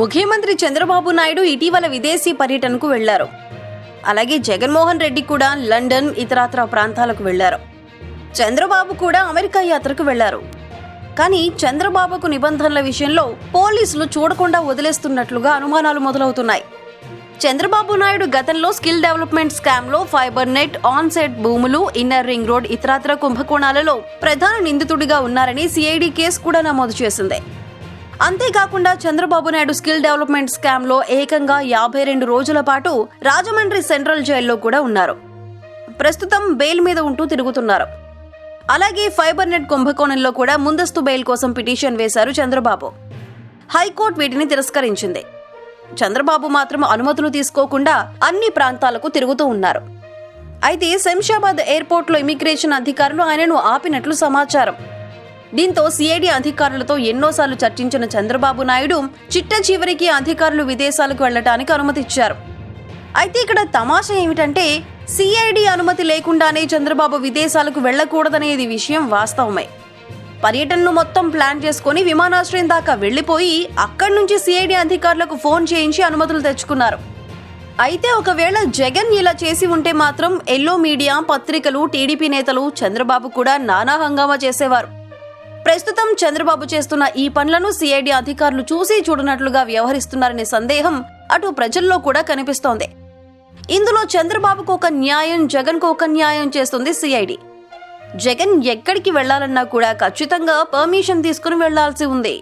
ముఖ్యమంత్రి చంద్రబాబు నాయుడు ఇటీవల విదేశీ పర్యటనకు వెళ్ళారు. అలాగే జగన్మోహన్ రెడ్డి కూడా లండన్ ఇతరత్ర ప్రాంతాలకు వెళ్ళారు. చంద్రబాబు కూడా అమెరికా యాత్రకు వెళ్ళారు. కానీ చంద్రబాబుకు నిబంధనల విషయంలో పోలీసులు చూడకుండా వదిలేస్తున్నట్లుగా అనుమానాలు మొదలవుతున్నాయి. చంద్రబాబు నాయుడు గతంలో స్కిల్ డెవలప్మెంట్ స్కామ్లో ఫైబర్ నెట్ ఆన్సెట్ భూములు ఇన్నర్ రింగ్ రోడ్ ఇతరాతర కుంభకోణాలలో ప్రధాన నిందితుడిగా ఉన్నారని సిఐడి కేసు కూడా నమోదు చేసింది. అంతేకాకుండా చంద్రబాబు నాయుడు స్కిల్ డెవలప్మెంట్ స్కామ్లో ఏకంగా యాభై రెండు రోజుల పాటు రాజమండ్రి సెంట్రల్ జైల్లో కూడా ఉన్నారు. ప్రస్తుతం బెయిల్ మీద ఉంటూ తిరుగుతున్నారు. అలాగే ఫైబర్ నెట్ కుంభకోణంలో కూడా ముందస్తు బెయిల్ కోసం పిటిషన్ వేశారు చంద్రబాబు. హైకోర్టు వీటిని తిరస్కరించింది. చంద్రబాబు మాత్రం అనుమతులు తీసుకోకుండా అన్ని ప్రాంతాలకు తిరుగుతూ ఉన్నారు. అయితే శంషాబాద్ ఎయిర్పోర్ట్లో ఇమిగ్రేషన్ అధికారులు ఆయనను ఆపినట్లు సమాచారం. దీంతో సిఐడి అధికారులతో ఎన్నోసార్లు చర్చించిన చంద్రబాబు నాయుడు చిట్ట చివరికి అధికారులు విదేశాలకు వెళ్ళటానికి అనుమతిచ్చారు. అయితే ఇక్కడ తమాషా ఏమిటంటే సిఐడి అనుమతి లేకుండానే చంద్రబాబు విదేశాలకు వెళ్ళకూడదనేది విషయం వాస్తవమే. పర్యటనను మొత్తం ప్లాన్ చేసుకుని విమానాశ్రయం దాకా వెళ్ళిపోయి అక్కడి నుంచి సిఐడి అధికారులకు ఫోన్ చేయించి అనుమతులు తెచ్చుకున్నారు. అయితే ఒకవేళ జగన్ ఇలా చేసి ఉంటే మాత్రం ఎల్లో మీడియా పత్రికలు టీడీపీ నేతలు చంద్రబాబు కూడా నానా హంగామా చేసేవారు. ప్రస్తుతం చంద్రబాబు చేస్తున్న ఈ పనులను సిఐడి అధికారులు చూసి చూడనట్లుగా వ్యవహరిస్తున్నారనే సందేహం అటు ప్రజల్లో కూడా కనిపిస్తోంది. ఇందులో చంద్రబాబుకు ఒక న్యాయం జగన్కు ఒక న్యాయం చేస్తుంది సిఐడి. జగన్ ఎక్కడికి వెళ్ళాలన్నా కూడా ఖచ్చితంగా పర్మిషన్ తీసుకుని వెళ్ళాల్సి ఉంది.